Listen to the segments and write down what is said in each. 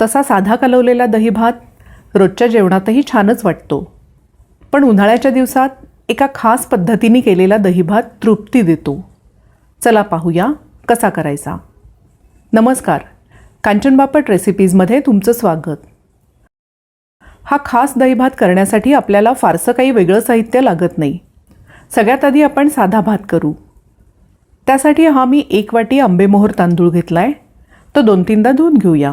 तसा साधा कालवलेला दहीभात रोजच्या जेवणातही छानच वाटतो. पण उन्हाळ्याच्या दिवसात एका खास पद्धतीने केलेला दहीभात तृप्ती देतो. चला पाहूया कसा करायचा. नमस्कार. कांचनबापट रेसिपीजमध्ये तुमचं स्वागत. हा खास दहीभात करण्यासाठी आपल्याला फारसं काही वेगळं साहित्य लागत नाही. सगळ्यात आधी आपण साधा भात करू. त्यासाठी हा मी एक वाटी आंबेमोहर तांदूळ घेतला आहे तो दोन तीनदा धुवून घेऊया.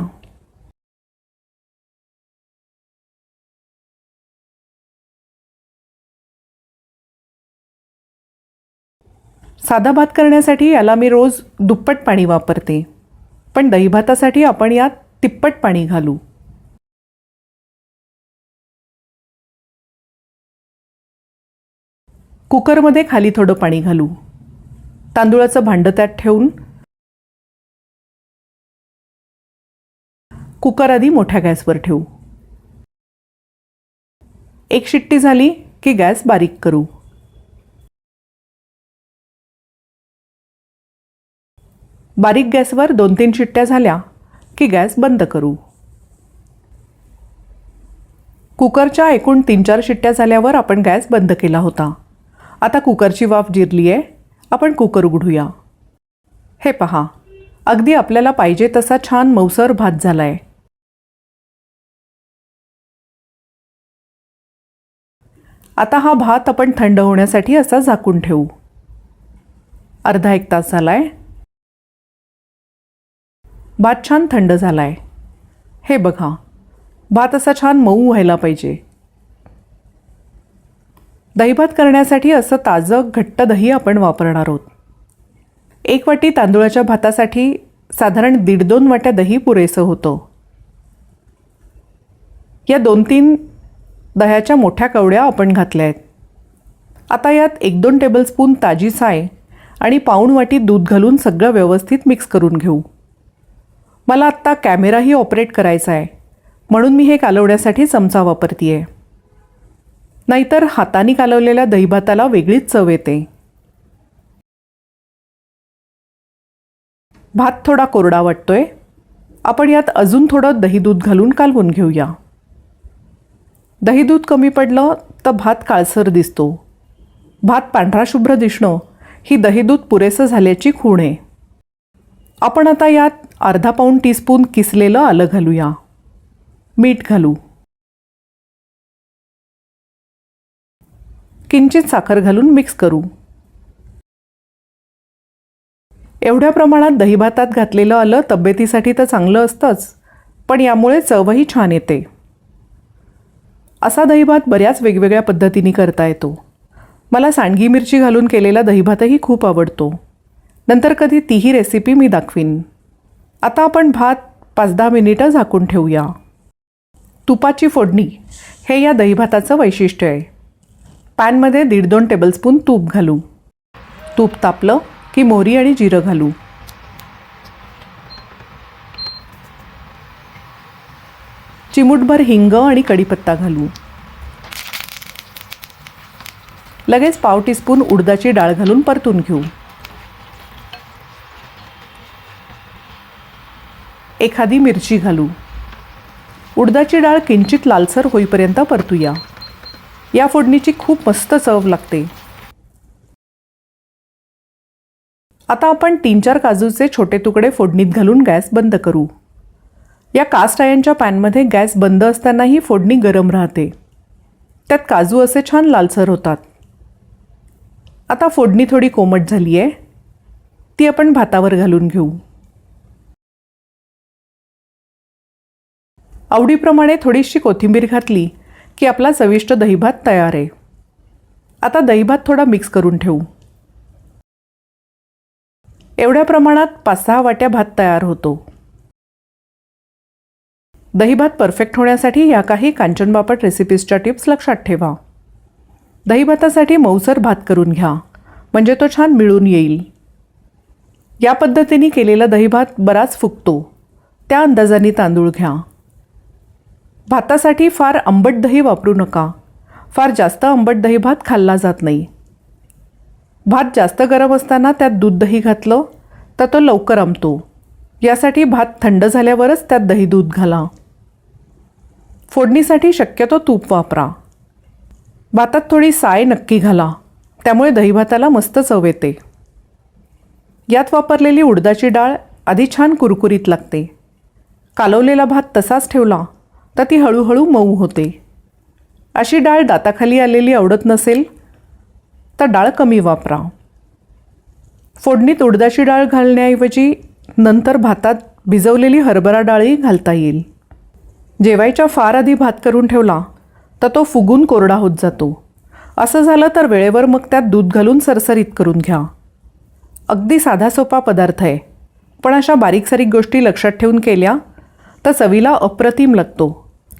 साधा भात करण्यासाठी याला मी रोज दुप्पट पाणी वापरते. पण दहीभातासाठी आपण यात तिप्पट पाणी घालू. कुकरमध्ये खाली थोडं पाणी घालू. तांदूळाचं भांडं त्यात ठेवून. कुकर आधी मोठ्या गॅसवर ठेवू. एक शिट्टी झाली की गॅस बारीक करू. बारीक गॅसवर दोन तीन शिट्ट्या झाल्या की गॅस बंद करू. कुकरच्या एकूण तीन चार शिट्ट्या झाल्यावर आपण गॅस बंद केला होता. आता कुकरची वाफ जिरली आहे आपण कुकर उघडूया. हे पहा अगदी आपल्याला पाहिजे तसा छान मौसर भात झाला आहे आता हा भात आपण थंड होण्यासाठी असा झाकून ठेवू. अर्धा एक तास झाला आहे भात छान थंड झाला आहे हे बघा भात असा छान मऊ व्हायला पाहिजे. दहीभात करण्यासाठी असं ताजं घट्ट दही आपण वापरणार आहोत. एक वाटी तांदूळाच्या भातासाठी साधारण दीड दोन वाट्या दही पुरेसं होतं. या दोन तीन दह्याच्या मोठ्या कवड्या आपण घातल्या आहेत. आता यात एक दोन टेबलस्पून ताजी साय आणि पाऊण वाटी दूध घालून सगळं व्यवस्थित मिक्स करून घेऊ. मला आत्ता कॅमेराही ऑपरेट करायचा आहे. म्हणून मी हे कालवण्यासाठी चमचा वापरते आहे नाहीतर हाताने कालवलेल्या दहीभाताला वेगळीच चव येते. भात थोडा कोरडा वाटतोय. आपण यात अजून थोडं दही दूध घालून कालवून घेऊया. दही दूध कमी पडलं तर भात काळसर दिसतो. भात पांढरा शुभ्र दिसणं ही दही दूध पुरेसं झाल्याची खूण आहे. आपण आता यात अर्धा पाऊण टीस्पून किसलेलं आलं घालूया. मीठ घालू. किंचित साखर घालून मिक्स करू. एवढ्या प्रमाणात दहीभातात घातलेलं आलं तब्येतीसाठी तर चांगलं असतंच पण यामुळे चवही छान येते. असा दहीभात बऱ्याच वेगवेगळ्या पद्धतीने करता येतो. मला सांडगी मिरची घालून केलेला दहीभातही खूप आवडतो. नंतर कधी तीही रेसिपी मी दाखवीन. आता आपण भात पाच दहा मिनिटं झाकून ठेवूया. तुपाची फोडणी हे या दहीभाताचं वैशिष्ट्य आहे. पॅनमध्ये दीड दोन टेबलस्पून तूप घालू. तूप तापलं की मोहरी आणि जिरं घालू. चिमूटभर हिंग आणि कढीपत्ता घालू. लगेच पाव टीस्पून उडदाची डाळ घालून परतून घेऊ. एखादी मिरची घालू. उडदाची डाळ किंचित लालसर होईपर्यंत परतूया. या फोडणीची खूप मस्त चव लागते. आता आपण तीन चार काजूचे छोटे तुकडे फोडणीत घालून गॅस बंद करू. या कास्ट आयनच्या पॅनमध्ये गॅस बंद असतानाही फोडणी गरम राहते. त्यात काजू असे छान लालसर होतात. आता फोडणी थोडी कोमट झाली आहे ती आपण भातावर घालून घेऊ. आवडीप्रमाणे थोडीशी कोथिंबीर घातली की आपला चविष्ट दहीभात तयार आहे. आता दहीभात थोडा मिक्स करून ठेवू. एवढ्या प्रमाणात पाच सहा वाट्या भात तयार होतो. दहीभात परफेक्ट होण्यासाठी या काही कांचन बापट रेसिपीजच्या टिप्स लक्षात ठेवा. दहीभातासाठी मऊसर भात करून घ्या म्हणजे तो छान मिळून येईल. या पद्धतीने केलेला दहीभात बराच फुगतो. त्या अंदाजाने तांदूळ घ्या. भातासाठी फार आंबट दही वापरू नका. फार जास्त आंबट दही भात खाल्ला जात नाही. भात जास्त गरम असताना त्यात दूध दही घातलं तर तो लवकर आंबतो. यासाठी भात थंड झाल्यावरच त्यात दही दूध घाला. फोडणीसाठी शक्यतो तूप वापरा. भातात थोडी साय नक्की घाला. त्यामुळे दहीभाताला मस्त चव येते. यात वापरलेली उडदाची डाळ आधी छान कुरकुरीत लागते. कालवलेला भात तसाच ठेवला. तर ती हळूहळू मऊ होते. अशी डाळ दाताखाली आलेली आवडत नसेल तर डाळ कमी वापरा. फोडणीत उडदाची डाळ घालण्याऐवजी नंतर भातात भिजवलेली हरभरा डाळही घालता येईल. जेवायच्या फार आधी भात करून ठेवला तर तो फुगून कोरडा होत जातो. असं झालं तर वेळेवर मग त्यात दूध घालून सरसरीत करून घ्या. अगदी साधा सोपा पदार्थ आहे. पण अशा बारीक सारीक गोष्टी लक्षात ठेवून केल्या तर चवीला अप्रतिम लागतो.